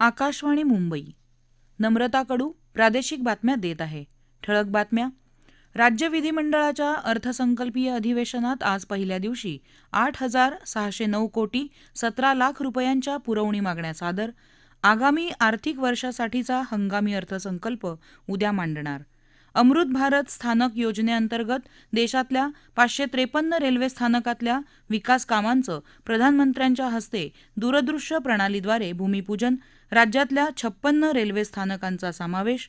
आकाशवाणी मुंबई. नम्रता कडू प्रादेशिक बातम्या देत आहे. ठळक बातम्या. राज्य विधिमंडळाच्या अर्थसंकल्पीय अधिवेशनात आज पहिल्या दिवशी आठ हजार सहाशे नऊ कोटी सतरा लाख रुपयांच्या पुरवणी मागण्या सादर. आगामी आर्थिक वर्षासाठीचा हंगामी अर्थसंकल्प उद्या मांडणार. अमृत भारत स्थानक योजनेअंतर्गत देशातल्या पाचशे त्रेपन्न रेल्वे स्थानकातल्या विकास कामांचं प्रधानमंत्र्यांच्या हस्ते दूरदृश्य प्रणालीद्वारे भूमिपूजन राज्यातल्या छप्पन्न रेल्वे स्थानकांचा समावेश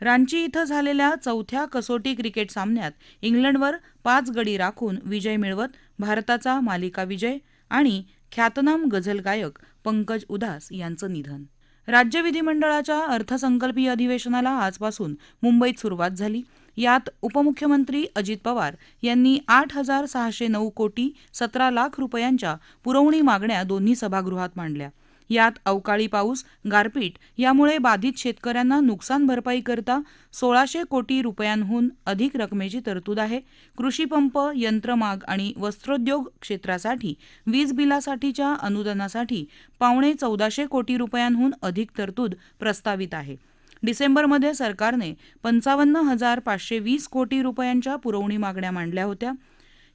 रांची इथं झालेल्या चौथ्या कसोटी क्रिकेट सामन्यात इंग्लंडवर पाच गडी राखून विजय मिळवत भारताचा मालिका विजय आणि ख्यातनाम गझल गायक पंकज उदास यांचं निधन. राज्य विधिमंडळाच्या अर्थसंकल्पीय अधिवेशनाला आजपासून मुंबईत सुरुवात झाली. यात उपमुख्यमंत्री अजित पवार यांनी आठ हजार सहाशे नऊ कोटी सतरा लाख रुपयांच्या पुरवणी मागण्या दोन्ही सभागृहात मांडल्या. यात अवकाळी पाऊस गारपीट यामुळे बाधित शेतकऱ्यांना नुकसान भरपाई करता सोळाशे कोटी रुपयांहून अधिक रकमेची तरतूद आहे. कृषीपंप यंत्रमाग आणि वस्त्रोद्योग क्षेत्रासाठी वीज बिलासाठीच्या अनुदानासाठी पावणे चौदाशे कोटी रुपयांहून अधिक तरतूद प्रस्तावित आहे. डिसेंबरमध्ये सरकारने पंचावन्न हजार पाचशे वीस कोटी रुपयांच्या पुरवणी मागण्या मांडल्या होत्या.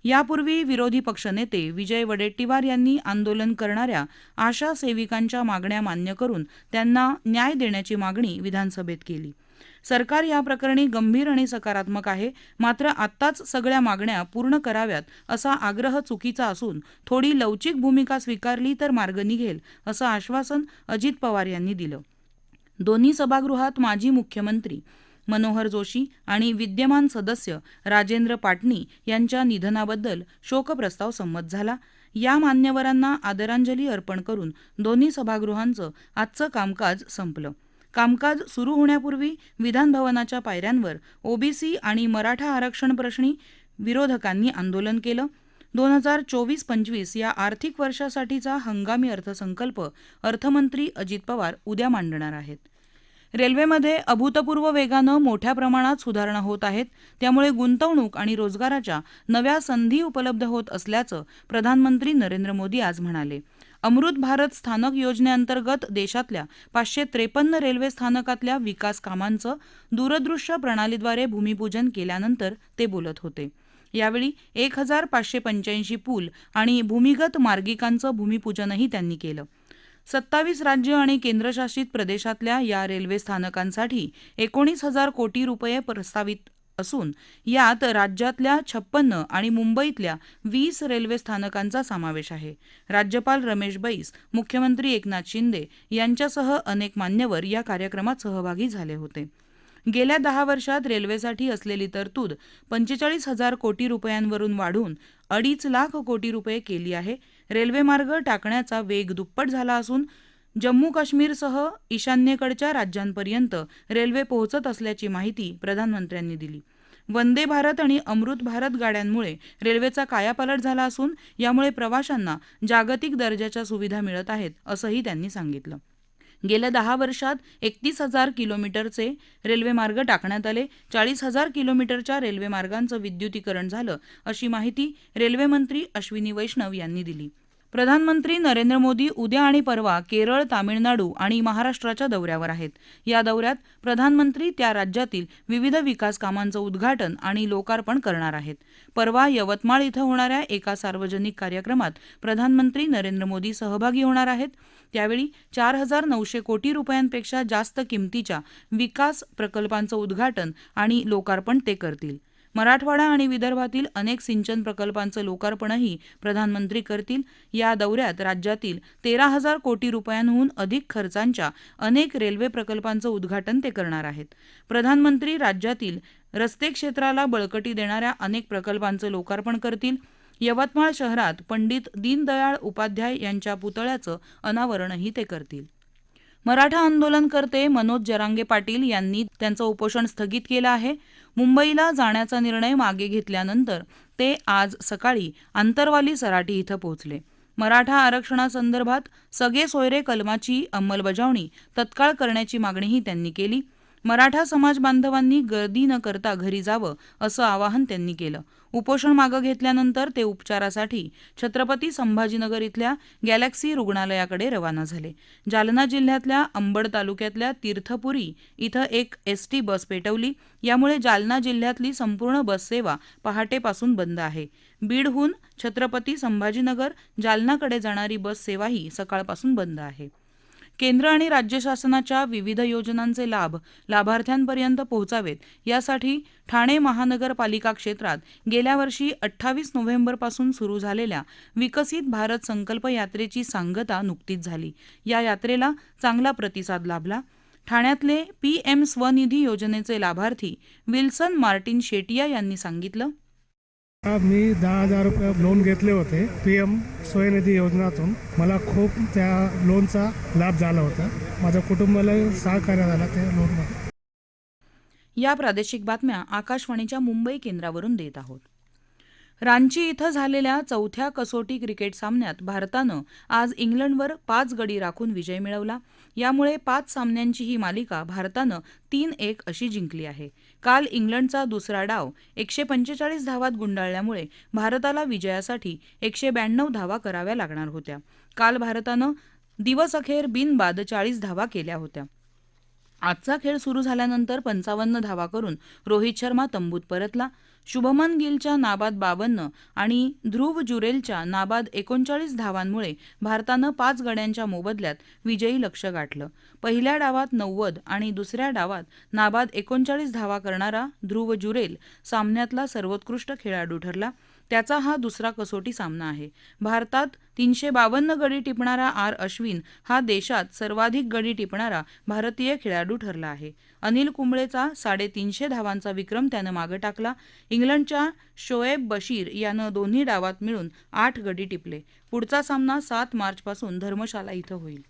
यापूर्वी विरोधी पक्षनेते विजय वडेट्टीवार यांनी आंदोलन करणाऱ्या आशा सेविकांच्या मागण्या मान्य करून त्यांना न्याय देण्याची मागणी विधानसभेत केली. सरकार या प्रकरणी गंभीर आणि सकारात्मक आहे मात्र आत्ताच सगळ्या मागण्या पूर्ण कराव्यात असा आग्रह चुकीचा असून थोडी लवचिक भूमिका स्वीकारली तर मार्ग निघेल असं आश्वासन अजित पवार यांनी दिलं. दोन्ही सभागृहात माजी मुख्यमंत्री मनोहर जोशी आणि विद्यमान सदस्य राजेंद्र पाटणी यांच्या निधनाबद्दल शोकप्रस्ताव संमत झाला. या मान्यवरांना आदरांजली अर्पण करून दोन्ही सभागृहांचं आजचं कामकाज संपलं. कामकाज सुरू होण्यापूर्वी विधानभवनाच्या पायऱ्यांवर ओबीसी आणि मराठा आरक्षण प्रश्नी विरोधकांनी आंदोलन केलं. दोन हजार चोवीस पंचवीस या आर्थिक वर्षासाठीचा हंगामी अर्थसंकल्प अर्थमंत्री अजित पवार उद्या मांडणार आहेत. रेल्वेमध्ये अभूतपूर्व वेगानं मोठ्या प्रमाणात सुधारणा होत आहेत. त्यामुळे गुंतवणूक आणि रोजगाराच्या नव्या संधी उपलब्ध होत असल्याचं प्रधानमंत्री नरेंद्र मोदी आज म्हणाले. अमृत भारत स्थानक योजनेअंतर्गत देशातल्या पाचशे त्रेपन्न रेल्वे स्थानकातल्या विकास कामांचं दूरदृश्य प्रणालीद्वारे भूमिपूजन केल्यानंतर ते बोलत होते. यावेळी एक हजार पाचशे पंच्याऐंशी पूल आणि भूमिगत मार्गिकांचं भूमिपूजनही त्यांनी केलं. सत्तावीस राज्य आणि केंद्रशासित प्रदेशातल्या या रेल्वे स्थानकांसाठी एकोणीस हजार कोटी रुपये प्रस्तावित असून यात राज्यातल्या छप्पन्न आणि मुंबईतल्या वीस रेल्वे स्थानकांचा समावेश आहे. राज्यपाल रमेश बैस मुख्यमंत्री एकनाथ शिंदे यांच्यासह अनेक मान्यवर या कार्यक्रमात सहभागी झाले होते. गेल्या दहा वर्षात रेल्वेसाठी असलेली तरतूद पंचेचाळीस हजार कोटी रुपयांवरून वाढून अडीच लाख कोटी रुपये केली आहे. रेल्वेमार्ग टाकण्याचा वेग दुप्पट झाला असून जम्मू काश्मीरसह ईशान्येकडच्या राज्यांपर्यंत रेल्वे पोहोचत असल्याची माहिती प्रधानमंत्र्यांनी दिली. वंदे भारत आणि अमृत भारत गाड्यांमुळे रेल्वेचा कायापालट झाला असून यामुळे प्रवाशांना जागतिक दर्जाच्या सुविधा मिळत आहेत असंही त्यांनी सांगितलं. गेल्या दहा वर्षात एकतीस हजार किलोमीटरचे रेल्वेमार्ग टाकण्यात आले. चाळीस हजार किलोमीटरच्या रेल्वेमार्गांचं विद्युतीकरण झालं अशी माहिती रेल्वेमंत्री अश्विनी वैष्णव यांनी दिली. प्रधानमंत्री नरेंद्र मोदी उद्या आणि परवा केरळ तामिळनाडू आणि महाराष्ट्राच्या दौऱ्यावर आहेत. या दौऱ्यात प्रधानमंत्री त्या राज्यातील विविध विकास कामांचं उद्घाटन आणि लोकार्पण करणार आहेत. परवा यवतमाळ इथं होणाऱ्या एका सार्वजनिक कार्यक्रमात प्रधानमंत्री नरेंद्र मोदी सहभागी होणार आहेत. त्यावेळी चार हजार नऊशे कोटी रुपयांपेक्षा जास्त किमतीच्या विकास प्रकल्पांचं उद्घाटन आणि लोकार्पण ते करतील. मराठवाडा आणि विदर्भातील अनेक सिंचन प्रकल्पांचं लोकार्पणही प्रधानमंत्री करतील. या दौऱ्यात राज्यातील तेरा हजार कोटी रुपयांहून अधिक खर्चांच्या अनेक रेल्वे प्रकल्पांचं उद्घाटन ते करणार आहेत. प्रधानमंत्री राज्यातील रस्ते क्षेत्राला बळकटी देणाऱ्या अनेक प्रकल्पांचं लोकार्पण करतील. यवतमाळ शहरात पंडित दीनदयाळ उपाध्याय यांच्या पुतळ्याचं अनावरणही ते करतील. मराठा आंदोलनकर्ते मनोज जरांगे पाटील यांनी त्यांचं उपोषण स्थगित केलं आहे. मुंबईला जाण्याचा निर्णय मागे घेतल्यानंतर ते आज सकाळी आंतरवाली सराटी इथं पोहोचले. मराठा आरक्षणासंदर्भात सगळे सोयरे कलमाची अंमलबजावणी तत्काळ करण्याची मागणीही त्यांनी केली. मराठा समाज बांधवांनी गर्दी न करता घरी जावं असं आवाहन त्यांनी केलं. उपोषण मागं घेतल्यानंतर ते उपचारासाठी छत्रपती संभाजीनगर इथल्या गॅलेक्सी रुग्णालयाकडे रवाना झाले. जालना जिल्ह्यातल्या अंबड तालुक्यातल्या तीर्थपुरी इथं एक एसटी बस पेटवली. यामुळे जालना जिल्ह्यातली संपूर्ण बससेवा पहाटेपासून बंद आहे. बीडहून छत्रपती संभाजीनगर जालनाकडे जाणारी बससेवाही सकाळपासून बंद आहे. केंद्र आणि राज्य शासनाच्या विविध योजनांचे लाभ लाभार्थ्यांपर्यंत पोहोचावेत. यासाठी ठाणे महानगरपालिका क्षेत्रात गेल्या वर्षी अठ्ठावीस नोव्हेंबरपासून सुरू झालेल्या विकसित भारत संकल्प यात्रेची सांगता नुकतीच झाली. या यात्रेला चांगला प्रतिसाद लाभला. ठाण्यातले पी एम स्वनिधी योजनेचे लाभार्थी विल्सन मार्टिन शेटिया यांनी सांगितलं. मी दहा हजार रुपये लोन घेतले होते पी एम स्वयंनिधी योजनातून. मला खूप त्या लोनचा लाभ झाला होता. माझ्या कुटुंबाला सहकार्य झाला त्या लोनमध्ये या प्रादेशिक बातम्या आकाशवाणीच्या मुंबई केंद्रावरून देत आहोत. रांची इथं झालेल्या चौथ्या कसोटी क्रिकेट सामन्यात भारतानं आज इंग्लंडवर पाच गडी राखून विजय मिळवला. यामुळे पाच सामन्यांची ही मालिका भारतानं तीन एक अशी जिंकली आहे. काल इंग्लंडचा दुसरा डाव एकशे पंचेचाळीस धावात गुंडाळल्यामुळे भारताला विजयासाठी एकशे ब्याण्णव धावा कराव्या लागणार होत्या. काल भारतानं दिवसअखेर बिनबाद चाळीस धावा केल्या होत्या. आजचा खेळ सुरू झाल्यानंतर पंचावन्न धावा करून रोहित शर्मा तंबूत परतला. शुभमन गिलच्या नाबाद बावन्न आणि ध्रुव जुरेलच्या नाबाद एकोणचाळीस धावांमुळे भारतानं पाच गड्यांच्या मोबदल्यात विजयी लक्ष गाठलं. पहिल्या डावात नव्वद आणि दुसऱ्या डावात नाबाद एकोणचाळीस धावा करणारा ध्रुव जुरेल सामन्यातला सर्वोत्कृष्ट खेळाडू ठरला. त्याचा हा दुसरा कसोटी सामना आहे. भारतात तीनशे बावन्न गडी टिपणारा आर अश्विन हा देशात सर्वाधिक गडी टिपणारा भारतीय खेळाडू ठरला आहे. अनिल कुंबळेचा साडेतीनशे धावांचा विक्रम त्यानं मागं टाकला. इंग्लंडच्या शोएब बशीर यानं दोन्ही डावात मिळून आठ गडी टिपले. पुढचा सामना सात मार्चपासून धर्मशाला इथं होईल.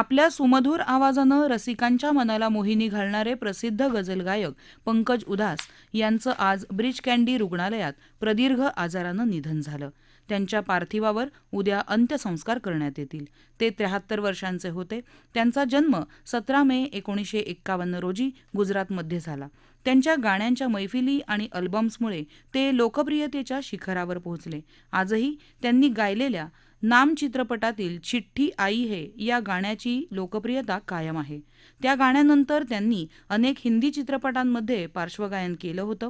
आपल्या सुमधूर आवाजानं रसिकांच्या मनाला मोहिनी घालणारे प्रसिद्ध गझल गायक पंकज उदास यांचं आज ब्रिज कँडी रुग्णालयात प्रदीर्घ आजारानं निधन झालं. त्यांच्या पार्थिवावर उद्या अंत्यसंस्कार करण्यात येतील. ते त्र्याहत्तर वर्षांचे होते. त्यांचा जन्म सतरा मे एकोणीसशे एक्कावन्न रोजी गुजरातमध्ये झाला. त्यांच्या गाण्यांच्या मैफिली आणि अल्बम्समुळे ते लोकप्रियतेच्या शिखरावर पोहोचले. आजही त्यांनी गायलेल्या नाम चित्रपटातील चिठ्ठी आई हे या गाण्याची लोकप्रियता कायम आहे. त्या गाण्यानंतर त्यांनी अनेक हिंदी चित्रपटांमध्ये पार्श्वगायन केलं होतं.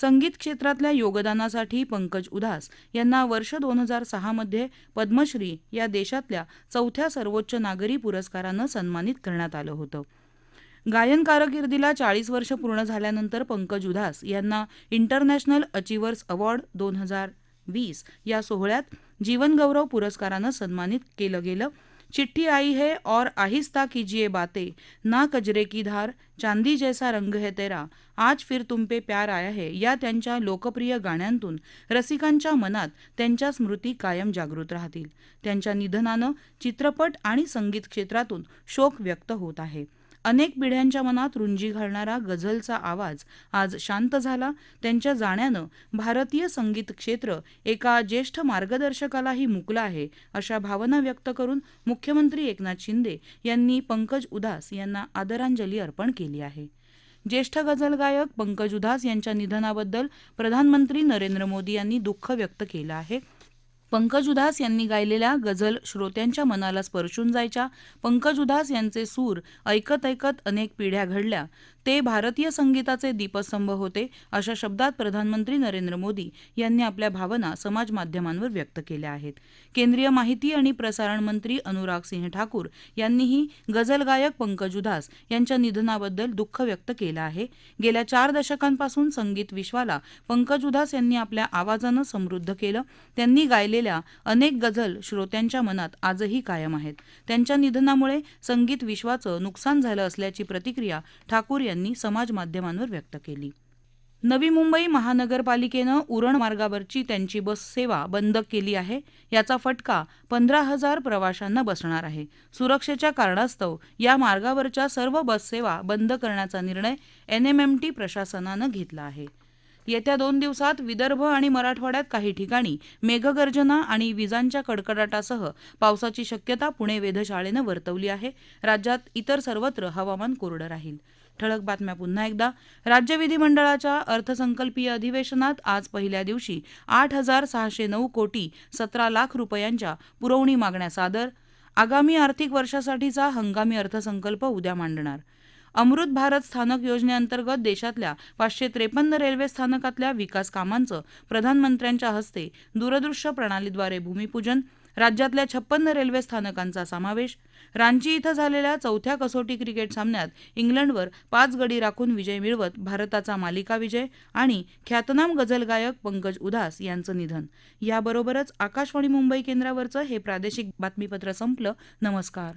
संगीत क्षेत्रातल्या योगदानासाठी पंकज उदास यांना वर्ष दोन हजार सहामध्ये पद्मश्री या देशातल्या चौथ्या सर्वोच्च नागरी पुरस्कारानं सन्मानित करण्यात आलं होतं. गायन कारकिर्दीला चाळीस वर्ष पूर्ण झाल्यानंतर पंकज उधास यांना इंटरनॅशनल अचिव्हर्स अवॉर्ड दोन हजार वीस या सोहळ्यात जीवनगौरव पुरस्कारानं सन्मानित केलं गेलं. चिट्ठी आई है और आहिस्ता कीजिए बातें। ना कजरे की धार चांदी जैसा रंग है तेरा। आज फिर तुम पे प्यार आया है या त्यांच्या लोकप्रिय गाण्यांतून रसिकांच्या मनात त्यांच्या स्मृती कायम जागृत राहतील. त्यांच्या निधनानं चित्रपट आणि संगीत क्षेत्रातून शोक व्यक्त होत आहे. अनेक पिढ्यांच्या मनात रुंजी घालणारा गझलचा आवाज आज शांत झाला. त्यांच्या जाण्यानं भारतीय संगीत क्षेत्र एका ज्येष्ठ मार्गदर्शकालाही मुकलं आहे अशा भावना व्यक्त करून मुख्यमंत्री एकनाथ शिंदे यांनी पंकज उदास यांना आदरांजली अर्पण केली आहे. ज्येष्ठ गझल गायक पंकज उधास यांच्या निधनाबद्दल प्रधानमंत्री नरेंद्र मोदी यांनी दुःख व्यक्त केलं आहे. पंकज उधास यांनी गायलेल्या गझल श्रोत्यांच्या मनाला स्पर्शून जायच्या. पंकज उधास यांचे सूर ऐकत ऐकत अनेक पिढ्या घडल्या. ते भारतीय संगीताचे दीपस्तंभ होते अशा शब्दात प्रधानमंत्री नरेंद्र मोदी यांनी आपल्या भावना समाज माध्यमांवर व्यक्त केल्या आहेत. केंद्रीय माहिती आणि प्रसारण मंत्री अनुराग सिंह ठाकूर यांनीही गझल गायक पंकज उधास यांच्या निधनाबद्दल दुःख व्यक्त केलं आहे. गेल्या चार दशकांपासून संगीत विश्वाला पंकज उधास यांनी आपल्या आवाजानं समृद्ध केलं. त्यांनी गायलेल्या अनेक गझल श्रोत्यांच्या मनात आजही कायम आहेत. त्यांच्या निधनामुळे संगीत विश्वाचं नुकसान झालं असल्याची प्रतिक्रिया ठाकूर यांनी समाज माध्यमांवर व्यक्त केली. नवी मुंबई महानगरपालिकेनं उरण मार्गावरची त्यांची बस सेवा बंद केली आहे. याचा फटका पंधरा हजार प्रवाशांना बसणार आहे. सुरक्षेच्या कारणास्तव या मार्गावरच्या सर्व बससेवा बंद करण्याचा निर्णय एनएमएमटी प्रशासनानं घेतला आहे. येत्या दोन दिवसात विदर्भ आणि मराठवाड्यात काही ठिकाणी मेघगर्जना आणि विजांच्या कडकडाटासह पावसाची शक्यता पुणे वेधशाळेनं वर्तवली आहे. राज्यात इतर सर्वत्र हवामान कोरडं राहील. ठळक बातम्या पुन्हा एकदा. राज्य विधिमंडळाच्या अर्थसंकल्पीय अधिवेशनात आज पहिल्या दिवशी आठ हजार सहाशे नऊ कोटी सतरा लाख रुपयांच्या पुरवणी मागण्या सादर. आगामी आर्थिक वर्षासाठीचा हंगामी अर्थसंकल्प उद्या मांडणार. अमृत भारत स्थानक योजनेअंतर्गत देशातल्या पाचशे त्रेपन्न रेल्वे स्थानकातल्या विकास कामांचं प्रधानमंत्र्यांच्या हस्ते दूरदृश्य प्रणालीद्वारे भूमिपूजन राज्यातल्या छप्पन्न रेल्वे स्थानकांचा समावेश रांची इथं झालेल्या चौथ्या कसोटी क्रिकेट सामन्यात इंग्लंडवर पाच गडी राखून विजय मिळवत भारताचा मालिका विजय आणि ख्यातनाम गझल गायक पंकज उधास यांचं निधन. याबरोबरच आकाशवाणी मुंबई केंद्रावरचं हे प्रादेशिक बातमीपत्र संपलं. नमस्कार.